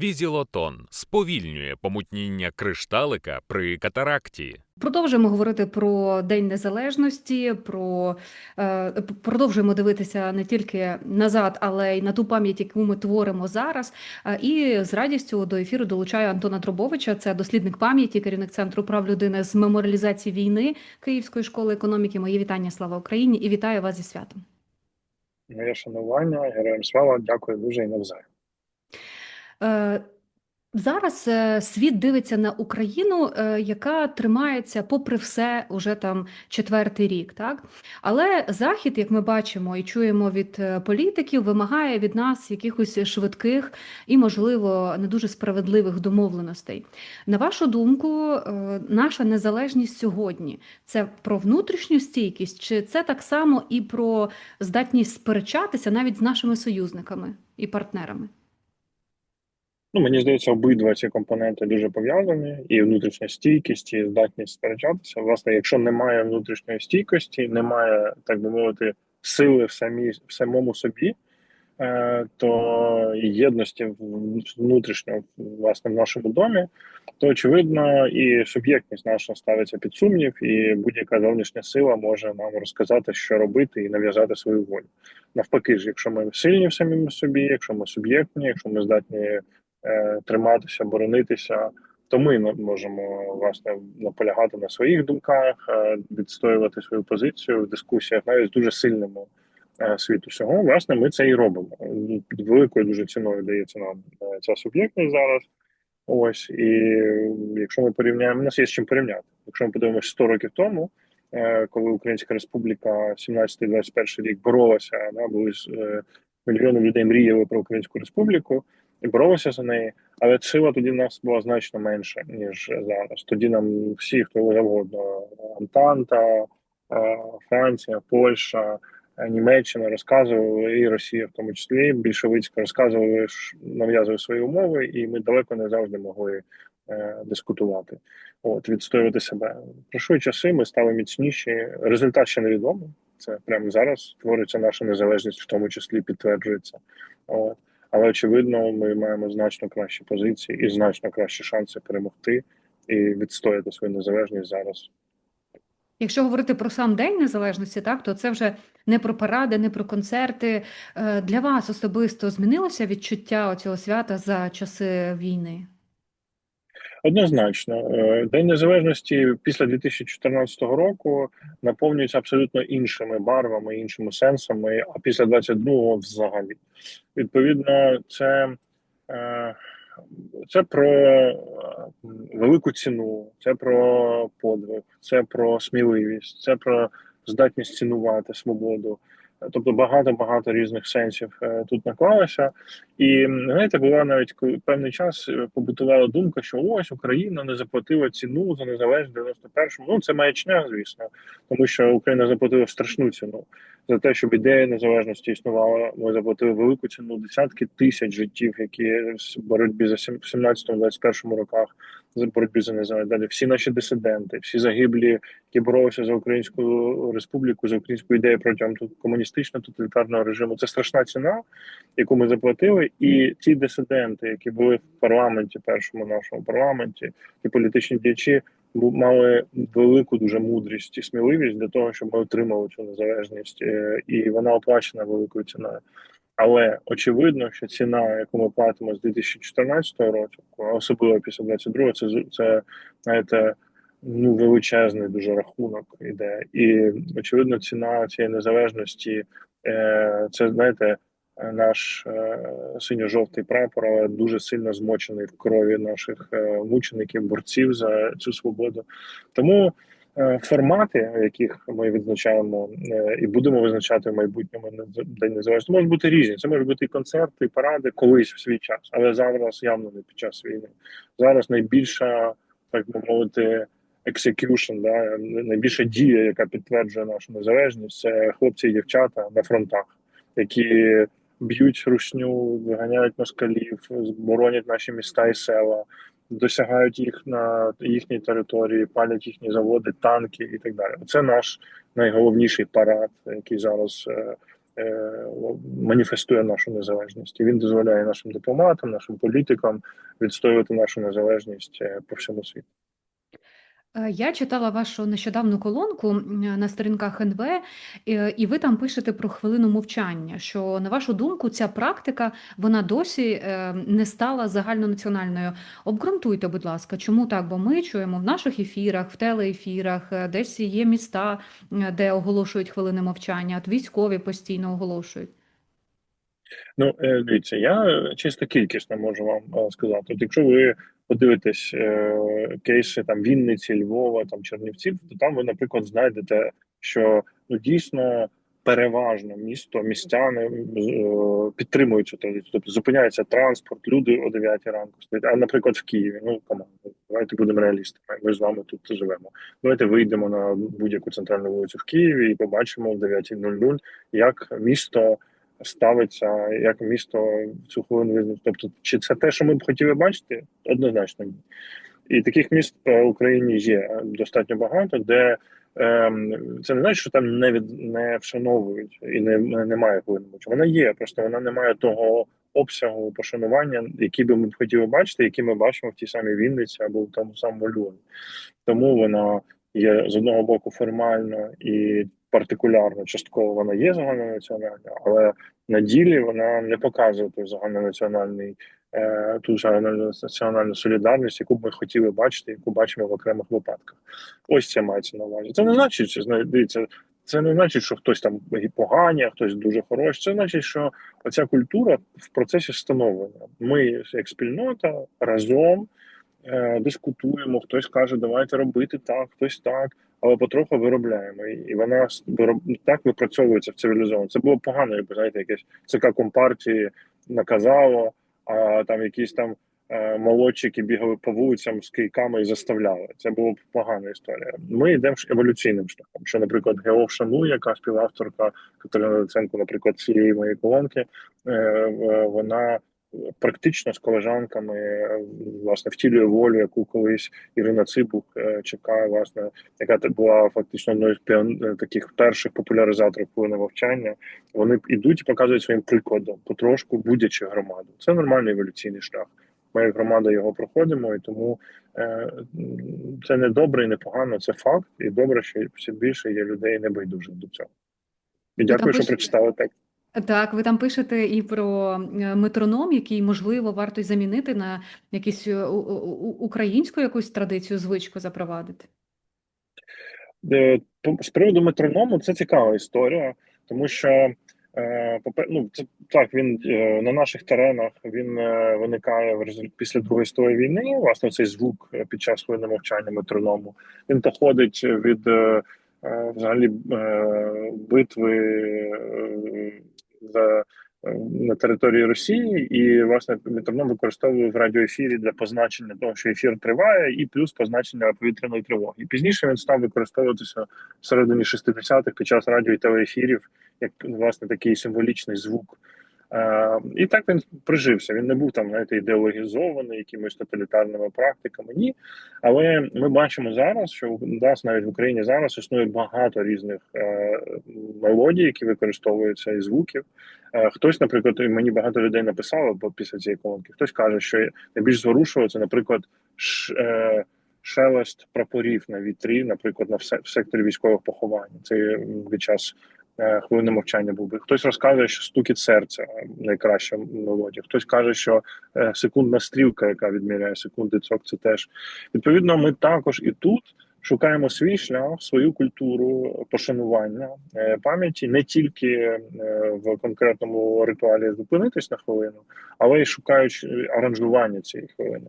Візілотон сповільнює помутніння кришталика при катаракті. Продовжуємо говорити про День Незалежності, про е, продовжуємо дивитися не тільки назад, але й на ту пам'ять, яку ми творимо зараз. Е, і з радістю до ефіру долучаю Антона Дробовича. Це дослідник пам'яті, керівник центру прав людини з меморіалізації війни Київської школи економіки. Мої вітання, слава Україні, і вітаю вас зі святом. Моє шанування, героям слава, дякую дуже і навзаєм. Е, Зараз е, світ дивиться на Україну, е, яка тримається попри все уже там четвертий рік, так? Але Захід, як ми бачимо і чуємо від політиків, вимагає від нас якихось швидких і, можливо, не дуже справедливих домовленостей. На вашу думку, наша незалежність сьогодні це про внутрішню стійкість, чи це так само і про здатність сперечатися навіть з нашими союзниками і партнерами? Ну, мені здається, обидва ці компоненти дуже пов'язані: і внутрішня стійкість, і здатність сперечатися. Власне, якщо немає внутрішньої стійкості, немає, так би мовити, сили в самі в самому собі, е, то єдності внутрішньо власне в нашому домі, то очевидно, і суб'єктність наша ставиться під сумнів, і будь-яка зовнішня сила може нам розказати, що робити, і нав'язати свою волю. Навпаки ж, якщо ми сильні в самому собі, якщо ми суб'єктні, якщо ми здатні триматися, боронитися, то ми можемо власне наполягати на своїх думках, е, відстоювати свою позицію в дискусіях, навіть з дуже сильними е, світу всього. Власне, ми це і робимо. Великою дуже ціною дається нам е, ця суб'єктність зараз. Ось і якщо ми порівняємо, у нас є з чим порівняти. Якщо ми подивимося 100 років тому, е, коли Українська Республіка 17-21 рік боролася, да, були е, мільйони людей мріяли про Українську Республіку і боролися за неї, але сила тоді в нас була значно менша ніж зараз. Тоді нам всі, хто завгодно, Антанта, е, Франція, Польща. Німеччина розказували і Росія, в тому числі більшовицька розказували, нав'язували свої умови, і ми далеко не завжди могли е, дискутувати. От відстоювати себе. Пройшли часи, ми стали міцніші. Результат ще невідомий. Це прямо зараз твориться наша незалежність, в тому числі підтверджується. От. Але очевидно, ми маємо значно кращі позиції і значно кращі шанси перемогти і відстояти свою незалежність зараз. Якщо говорити про сам День Незалежності, так то це вже не про паради, не про концерти. Е, Для вас особисто змінилося відчуття цього свята за часи війни? Однозначно, Е, День Незалежності після 2014 року наповнюється абсолютно іншими барвами, іншими сенсами, а після 22-го взагалі. Відповідно, це. е, це про е, велику ціну, це про подвиг, це про сміливість, це про здатність цінувати свободу. Тобто багато багато різних сенсів е, тут наклалося. І знаєте, була навіть певний час е, побутувала думка, що ось Україна не заплатила ціну за незалежність в 91-му. Ну це маячня, звісно, тому що Україна заплатила страшну ціну за те, щоб ідея незалежності існувала. Ми заплатили велику ціну десятки тисяч життів, які в боротьбі за 17-21 роках за боротьбі за незалежність. Далі всі наші дисиденти, всі загиблі, які боролися за українську республіку, за українську ідею протягом комуністичного тоталітарного режиму. Це страшна ціна, яку ми заплатили. І ті дисиденти, які були в парламенті, першому нашому парламенті, ті політичні діячі мали велику дуже мудрість і сміливість для того, щоб ми отримали цю незалежність, е, і вона оплачена великою ціною. Але очевидно, що ціна, яку ми платимо з 2014 року, особливо після 22-го, це це знаєте, ну величезний дуже рахунок іде. І очевидно, ціна цієї незалежності е, це знаєте. Наш е, синьо-жовтий прапор, але дуже сильно змочений в крові наших е, мучеників, борців за цю свободу. Тому формати, яких ми відзначаємо е, і будемо визначати в майбутньому День Незалежності, можуть бути різні. Це можуть бути і концерти, і паради колись в свій час, але зараз явно не під час війни. Зараз найбільша, так би мовити. Execution, да, найбільша дія, яка підтверджує нашу незалежність, це хлопці і дівчата на фронтах, які б'ють русню, виганяють москалів, боронять наші міста і села, досягають їх на їхній території, палять їхні заводи, танки і так далі. Це наш найголовніший парад, який зараз е, маніфестує нашу незалежність. І він дозволяє нашим дипломатам, нашим політикам відстоювати нашу незалежність е, по всьому світу. Е, Я читала вашу нещодавну колонку на сторінках НВ, і ви там пишете про хвилину мовчання. Що на вашу думку, ця практика вона досі е, не стала загальнонаціональною. Обґрунтуйте, будь ласка, чому так? Бо ми чуємо в наших ефірах, в телеефірах, е, десь є міста, де оголошують хвилини мовчання, от військові постійно оголошують. Ну, дивіться, я чисто кількісно можу вам сказати. От якщо ви подивитесь е, кейси там Вінниці, Львова, там Чернівців, то там ви, наприклад, знайдете, що ну дійсно переважно місто, містяни е, підтримують цю традицію. Тобто зупиняється транспорт, люди о 9 ранку стоять. А наприклад, в Києві, ну команда, давайте будемо реалістами. Ми з вами тут живемо. Давайте вийдемо на будь-яку центральну вулицю в Києві і побачимо в 9.00, як місто ставиться, як місто в цю хвилину визначить. Тобто, чи це те, що ми б хотіли бачити? Однозначно ні. І таких міст в Україні є достатньо багато, де ем, це не значить, що там не від не вшановують і не немає хвилини. Вона є, просто вона не має того обсягу пошанування, який би ми хотіли бачити, який ми бачимо в тій самій Вінниці або в тому самому Львові. Тому вона є з одного боку формально і партикулярно, частково вона є загальнонаціональна, але на ділі вона не показує той загальнонаціональний е, ту загальнонаціональну солідарність, яку б ми хотіли бачити, яку бачимо в окремих випадках. Ось це мається на увазі. Це не значить, що зна- дивіться, це не значить, що хтось там погані, а хтось дуже хороший. Це значить, що оця культура в процесі становлення. Ми як спільнота разом е, дискутуємо. Хтось каже, давайте робити так, хтось так. Але потроху виробляємо, і вона так випрацьовується в цивілізовано. Це було погано, якби знаєте, якесь ЦК компартії наказало, а там якісь там е, молодчики бігали по вулицям з кийками і заставляли. Це була погана історія. Ми йдемо еволюційним шляхом. Що, наприклад, Геов Шану, яка співавторка Катерина Луценко, наприклад, цієї моєї колонки, е, вона практично з колежанками е, власне втілює волю, яку колись Ірина Цибук е, чекає, власне, яка була фактично одною з е, таких перших популяризаторів впливу мовчання. Вони ідуть і показують своїм прикладом, потрошку будячи громаду. Це нормальний еволюційний шлях. Ми як громада його проходимо, і тому е, це не добре і не погано, це факт. І добре, що все більше є людей небайдужих до цього. І дякую, що прочитали текст. Так, ви там пишете і про е, метроном, який, можливо, варто й замінити на якусь е, українську якусь традицію, звичку запровадити. З приводу метроному це цікава історія, тому що е, ну, це так він е, на наших теренах він виникає після Другої світової війни. Власне, цей звук під час хвилини мовчання метроному він походить від взагалі битви за. е, На території Росії і власне метроном використовував в радіоефірі для позначення того, що ефір триває, і плюс позначення повітряної тривоги. І пізніше він став використовуватися в середині 60-х під час радіо і телеефірів, як власне такий символічний звук. Е, і так він прижився. Він не був там, знаєте, ідеологізований якимись тоталітарними практиками. Ні. Але ми бачимо зараз, що нас навіть в Україні зараз існує багато різних е, мелодій, які використовуються і звуків. Е, хтось, наприклад, мені багато людей написало після цієї колонки. Хтось каже, що найбільш зворушливо це, наприклад, ш, е, шелест прапорів на вітрі, наприклад, на в секторі військових поховань. Це під час хвилини мовчання був би. Хтось розказує, що стукіт серця е, найкраща мелодія. Хтось каже, що е, секундна стрілка, яка відміряє секунди цок, це теж відповідно. Ми також і тут. Шукаємо свій шлях, свою культуру пошанування е, пам'яті не тільки е, в конкретному ритуалі зупинитись на хвилину, але й шукаючи аранжування цієї хвилини.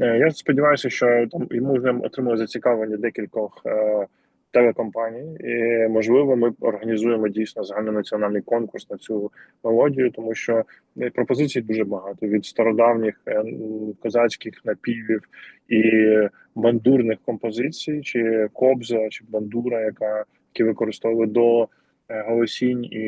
Е, Я сподіваюся, що там і ми вже отримали зацікавлення декількох е, телекомпаній, і можливо, ми організуємо дійсно загальнонаціональний конкурс на цю мелодію, тому що е, пропозицій дуже багато від стародавніх е, козацьких напівів і бандурних композицій, чи кобза, чи бандура, яка які використовують до е, голосінь і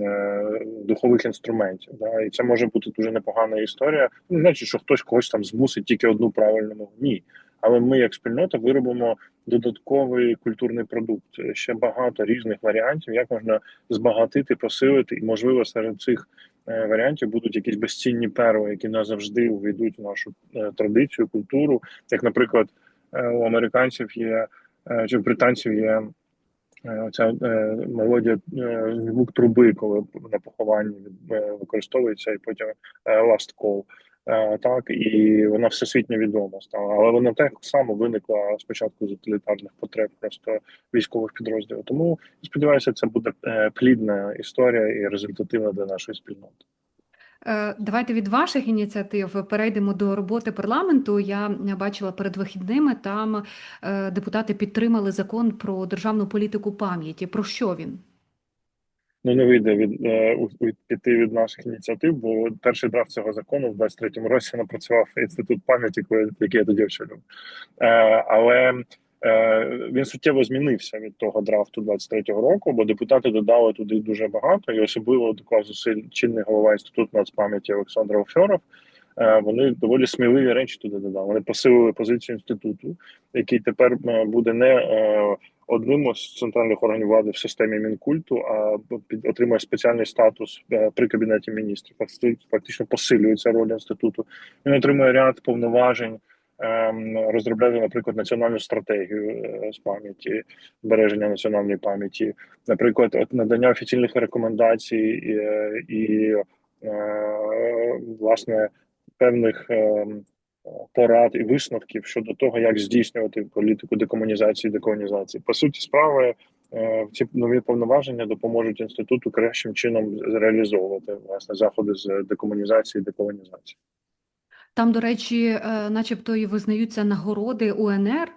е, духових інструментів. Да? І це може бути дуже непогана історія. Не значить, що хтось когось там змусить тільки одну правильну. Ні. Але ми, як спільнота, виробимо додатковий культурний продукт. Ще багато різних варіантів, як можна збагатити, посилити, і можливо серед цих е, варіантів будуть якісь безцінні перли, які назавжди увійдуть в нашу е, традицію, культуру. Як, наприклад, е, у американців є чи в британців є. Ця е, мелодія звук труби, коли на похованні використовується, і потім last call. Е, Так, і вона всесвітньо відома стала. Але вона так само виникла спочатку з утилітарних потреб просто військових підрозділів. Тому сподіваюся, це буде е, плідна історія і результативна для нашої спільноти. Е, Давайте від ваших ініціатив перейдемо до роботи парламенту. Я бачила перед вихідними там депутати підтримали закон про державну політику пам'яті. Про що він? Ну не вийде від, е, піти від наших ініціатив, бо перший драфт цього закону в 23-му році напрацював інститут пам'яті, який я тоді очолював. Е, але е, він суттєво змінився від того драфту 23-го року, бо депутати додали туди дуже багато, і особливо доклав зусиль чинний голова інституту нацпам'яті Олександр Офьоров. Вони доволі сміливі речі туди додали. Вони посилили позицію інституту, який тепер буде не одним з центральних органів влади в системі мінкульту, а отримує спеціальний статус е, при кабінеті міністрів. Факти- Фактично посилюється роль інституту. Він отримує ряд повноважень. ем, Розробляти, наприклад, національну стратегію е, з пам'яті, збереження національної пам'яті, наприклад, надання офіційних рекомендацій і, е, і е, власне певних ем, порад і висновків щодо того, як здійснювати політику декомунізації, деколонізації. По суті, справи е, ці нові повноваження допоможуть інституту кращим чином реалізовувати власне заходи з декомунізації деколонізації. Там, до речі, е, начебто і визнаються нагороди УНР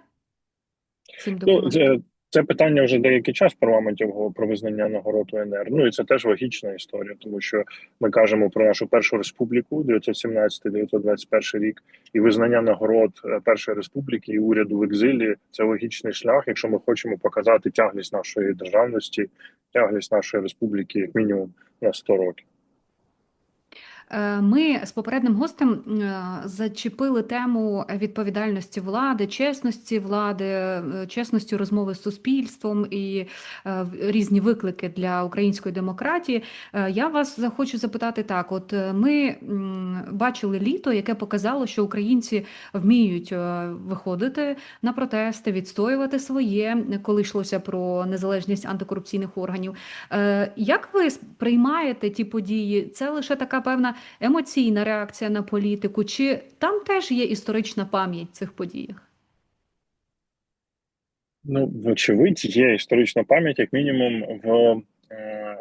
цим Ну, це, це питання вже деякий час в парламенті про визнання нагород УНР. Ну і це теж логічна історія, тому що ми кажемо про нашу першу республіку 917-921 рік, і визнання нагород е, першої республіки і уряду в екзилі це логічний шлях, якщо ми хочемо показати тяглість нашої державності, тяглість нашої республіки, як мінімум на 100 років. Е, Ми з попереднім гостем е, зачепили тему відповідальності влади, чесності влади, е, чесності розмови з суспільством і різні виклики для української демократії. Я вас хочу запитати так: от ми бачили літо, яке показало, що українці вміють виходити на протести, відстоювати своє, коли йшлося про незалежність антикорупційних органів. Як ви сприймаєте ті події? Це лише така певна емоційна реакція на політику, чи там теж є історична пам'ять цих подіях? Ну, вочевидь, є історична пам'ять, як мінімум, в е,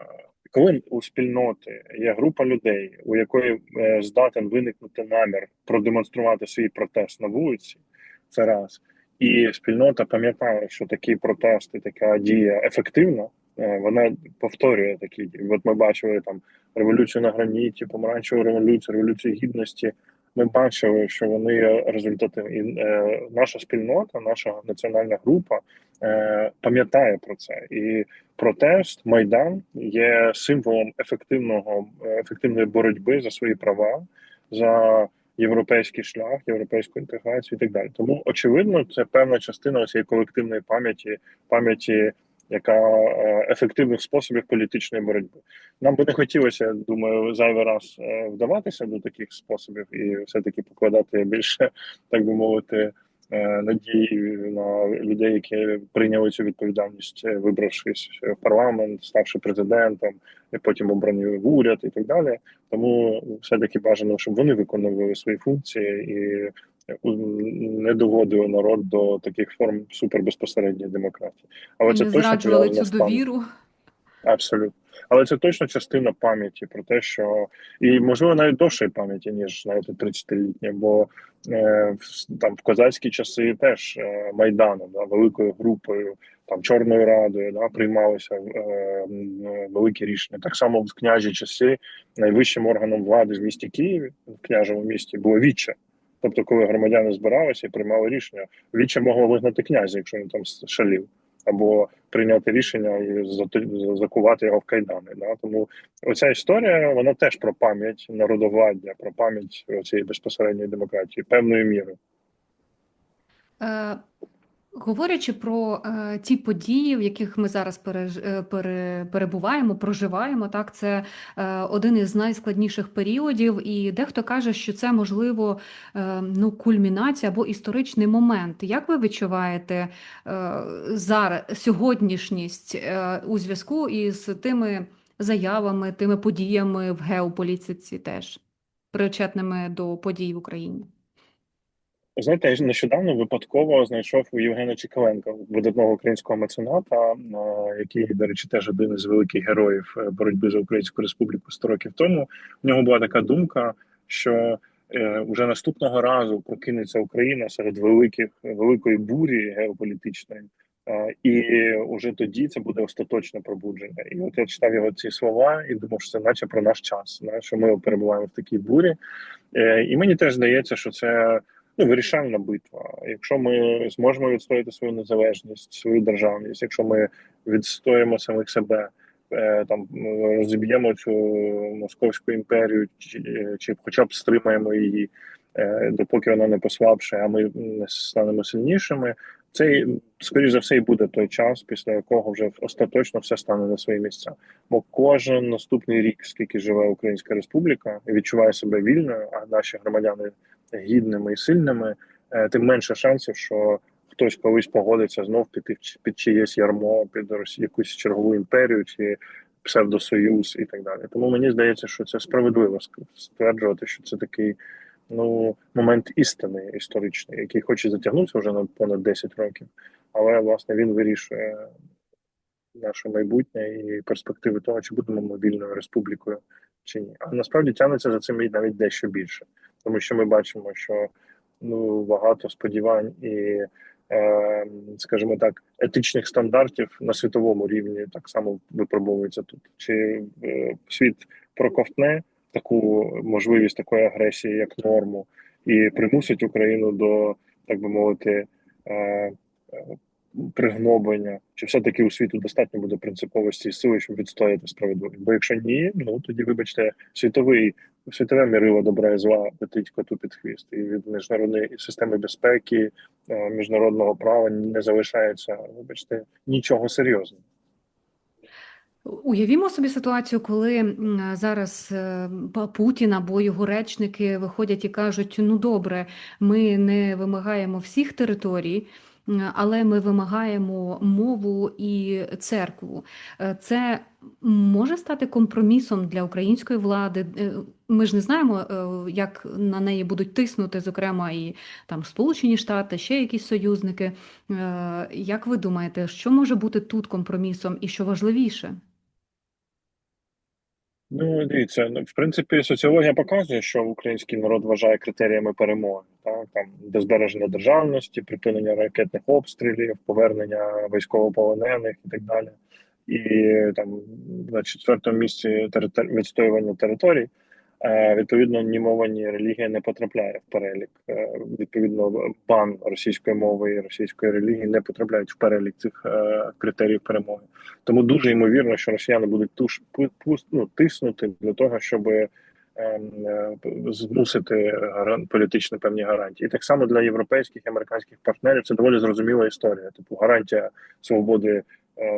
коли у спільноти є група людей, у якої е, здатен виникнути намір продемонструвати свій протест на вулиці, це раз. І спільнота пам'ятає, що такий протест і така дія ефективна, вона повторює такі дії. От ми бачили там революцію на граніті, помаранчеву революцію, революцію гідності. Ми бачили, що вони результативні. І е, наша спільнота, наша національна група е, пам'ятає про це. І протест, майдан є символом ефективного е, ефективної боротьби за свої права, за європейський шлях, європейську інтеграцію і так далі. Тому очевидно, це певна частина цієї колективної пам'яті, пам'яті. Яка е, ефективних способів політичної боротьби нам би не хотілося, думаю, зайвий раз е, вдаватися до таких способів і все-таки покладати більше, так би мовити, е, надії на людей, які прийняли цю відповідальність, вибравшись в парламент, ставши президентом, і потім обрані в уряд і так далі. Тому все-таки бажано, щоб вони виконували свої функції і не доводили народ до таких форм супербезпосередньої демократії. Але І це точно зраджували цю пам'яттю. довіру. Абсолютно. Але це точно частина пам'яті про те, що і можливо навіть довшої пам'яті, ніж навіть 30-літня, бо е, в- там в козацькі часи теж е, майданом, да, великою групою, там Чорною радою, да, приймалися е, великі рішення. Так само в княжі часи найвищим органом влади в місті Києві, в княжому місті, було віче. Тобто, коли громадяни збиралися і приймали рішення, віче могло вигнати князя, якщо він там шалів або прийняти рішення і закувати його в кайдани. Да? Тому оця історія вона теж про пам'ять народовладдя, про пам'ять цієї безпосередньої демократії, певною мірою. Говорячи про е, ті події, в яких ми зараз переж, е, пере, перебуваємо, проживаємо, так це е, один із найскладніших періодів, і дехто каже, що це можливо е, ну, кульмінація або історичний момент. Як ви відчуваєте е, зараз сьогоднішність е, у зв'язку із тими заявами, тими подіями в геополітиці, теж причетними до подій в Україні? Знаєте, я нещодавно випадково знайшов у Євгена Чекаленка, видатного українського мецената, е, який, до речі, теж один із великих героїв е, боротьби за Українську Республіку 100 років тому. У нього була така думка, що е, уже наступного разу прокинеться Україна серед великих великої бурі геополітичної, е, і уже тоді це буде остаточне пробудження. І от я читав його ці слова і думав, що це наче про наш час, що ми перебуваємо в такій бурі. Е, І мені теж здається, що це ну, вирішальна битва. Якщо ми зможемо відстояти свою незалежність, свою державність, якщо ми відстоїмо самих себе, е, там розіб'ємо цю московську імперію, чи, чи хоча б стримаємо її, е, допоки вона не послабше, а ми не станемо сильнішими. Це скоріш за все і буде той час, після якого вже остаточно все стане на свої місця. Бо кожен наступний рік, скільки живе Українська Республіка, відчуває себе вільною, а наші громадяни гідними і сильними, е, тим менше шансів, що хтось колись погодиться знов піти під чиєсь ярмо, під якусь чергову імперію чи псевдосоюз і так далі. Тому мені здається, що це справедливо стверджувати, що це такий ну момент істини історичний, який хоче затягнутися вже на понад 10 років, але власне він вирішує наше майбутнє і перспективи того, чи будемо ми вільною республікою чи ні. А насправді тягнеться за цим і навіть дещо більше, тому що ми бачимо, що ну багато сподівань і, е, скажімо так, етичних стандартів на світовому рівні так само випробовується тут. Чи е, світ проковтне таку можливість такої агресії, як норму, і примусить Україну до так би мовити. Е, пригноблення, чи все-таки у світу достатньо буде принциповості і сили, щоб відстояти справедливість? Бо якщо ні, ну тоді, вибачте, світовий світове мірило добра і зла летить коту під хвіст, і від міжнародної системи безпеки, е, міжнародного права не залишається, вибачте, нічого серйозного. Уявімо собі ситуацію, коли зараз е, Путін або його речники виходять і кажуть: ну добре, ми не вимагаємо всіх територій але ми вимагаємо мову і церкву. Е, це може стати компромісом для української влади. Е, ми ж не знаємо, е, як на неї будуть тиснути, зокрема, і там Сполучені Штати, ще якісь союзники. Як ви думаєте, що може бути тут компромісом і що важливіше? Ну, дивіться, ну, в принципі, соціологія показує, що український народ вважає критеріями перемоги, так там до збереження державності, припинення ракетних обстрілів, повернення військовополонених і так далі. І там на четвертому місці територ... відстоювання територій. Е, відповідно, ні мова, ні релігія не потрапляє в перелік. Е, відповідно, бан російської мови і російської релігії не потрапляють в перелік цих е, критеріїв перемоги. Тому дуже ймовірно, що росіяни будуть туш ну, тиснути для того, щоб змусити політичні певні гарантії. І так само для європейських і американських партнерів це доволі зрозуміла історія. Типу гарантія свободи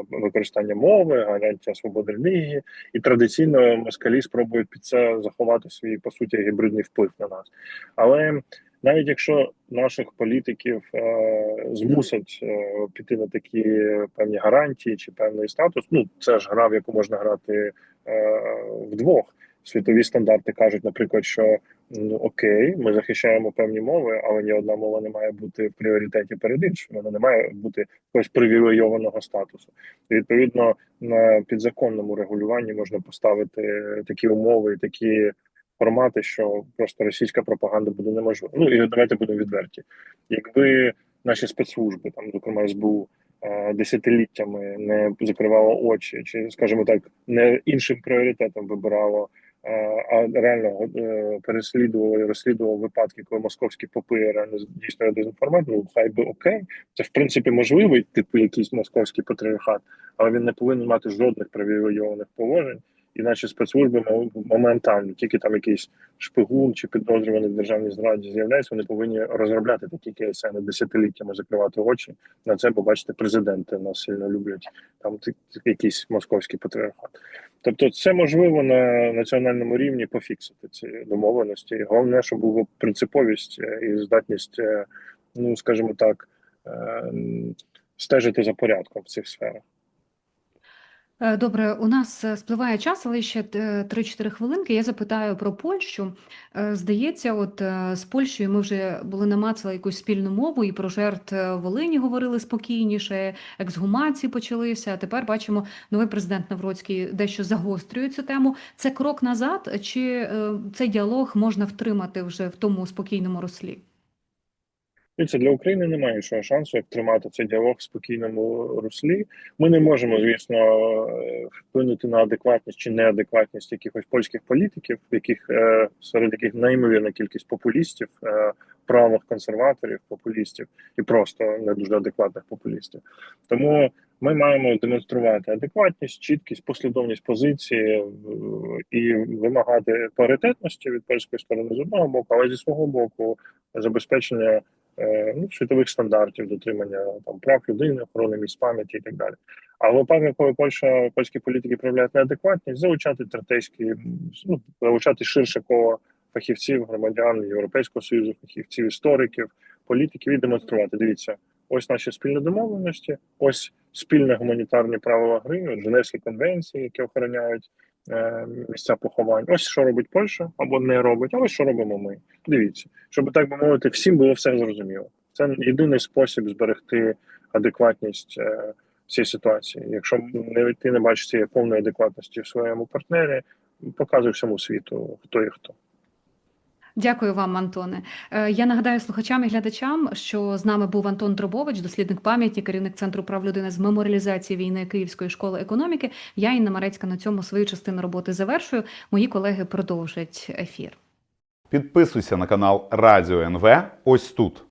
використання мови, гарантія свободи релігії, і традиційно москалі спробують під це заховати свій по суті гібридний вплив на нас. Але навіть якщо наших політиків е, змусять е, піти на такі певні гарантії чи певний статус, ну це ж гра, в яку можна грати е, вдвох. Світові стандарти кажуть, наприклад, що ну окей, ми захищаємо певні мови, але ні одна мова не має бути в пріоритеті перед іншою. Вона не має бути якогось привілейованого статусу. І, відповідно, на підзаконному регулюванні можна поставити такі умови, такі формати, що просто російська пропаганда буде неможлива. Ну і давайте будемо відверті. Якби наші спецслужби, там, зокрема СБУ. Е, десятиліттями не закривало очі, чи скажімо так, не іншим пріоритетом вибирало а реально е, переслідували, розслідували випадки, коли московські попи реально дійсно дезінформацію, ну хай би окей. Це в принципі можливий, типу якийсь московський патріархат, але він не повинен мати жодних привілейованих положень і наші спецслужби мо- моментально, тільки там якийсь шпигун чи підозрюваний в державній зраді з'являється, вони повинні розробляти такі кейси, а не десятиліттями закривати очі на це, бо бачите, президенти нас сильно люблять. Там якийсь московський патріархат. Тобто, це можливо на національному рівні пофіксити ці домовленості. Головне, щоб була принциповість е, і здатність, е, ну скажімо так, е, стежити за порядком в цих сферах. Е, Добре, у нас е, спливає час, але ще е, 3-4 хвилинки. Я запитаю про Польщу. Е, Здається, от е, з Польщею ми вже були намацали якусь спільну мову, і про жертв е, Волині говорили спокійніше, ексгумації почалися. А тепер бачимо, новий президент Навроцький дещо загострює цю тему. Це крок назад, чи е, цей діалог можна втримати вже в тому спокійному руслі? Дивіться, для України немає іншого шансу, як тримати цей діалог в спокійному руслі. Ми не можемо, звісно, вплинути на адекватність чи неадекватність якихось польських політиків, яких е, серед яких неймовірна кількість популістів, е, правих консерваторів, популістів і просто не дуже адекватних популістів. Тому ми маємо демонструвати адекватність, чіткість, послідовність позиції е, і вимагати паритетності від польської сторони з одного боку, але зі свого боку забезпечення ну, світових стандартів, дотримання там прав людини, охорони місць пам'яті і так далі. А в випадку, коли Польща польські політики проявляють неадекватність, залучати третейські, ну залучати ширше коло фахівців, громадян Європейського союзу, фахівців, істориків, політиків і демонструвати. Дивіться, ось наші спільні домовленості, ось спільне гуманітарні правила гри, Женевські конвенції, які охороняють е, місця поховань. Ось що робить Польща або не робить, а ось що робимо ми. Дивіться, щоб так би мовити, всім було все зрозуміло. Це єдиний спосіб зберегти адекватність е, цієї ситуації. Якщо не ти не бачиш цієї повної адекватності в своєму партнері, показуй всьому світу, хто і хто. Дякую вам, Антоне. Е, Я нагадаю слухачам і глядачам, що з нами був Антон Дробович, дослідник пам'яті, керівник Центру прав людини з меморіалізації війни Київської школи економіки. Я Інна Марецька на цьому свою частину роботи завершую. Мої колеги продовжать ефір. Підписуйся на канал Радіо НВ ось тут.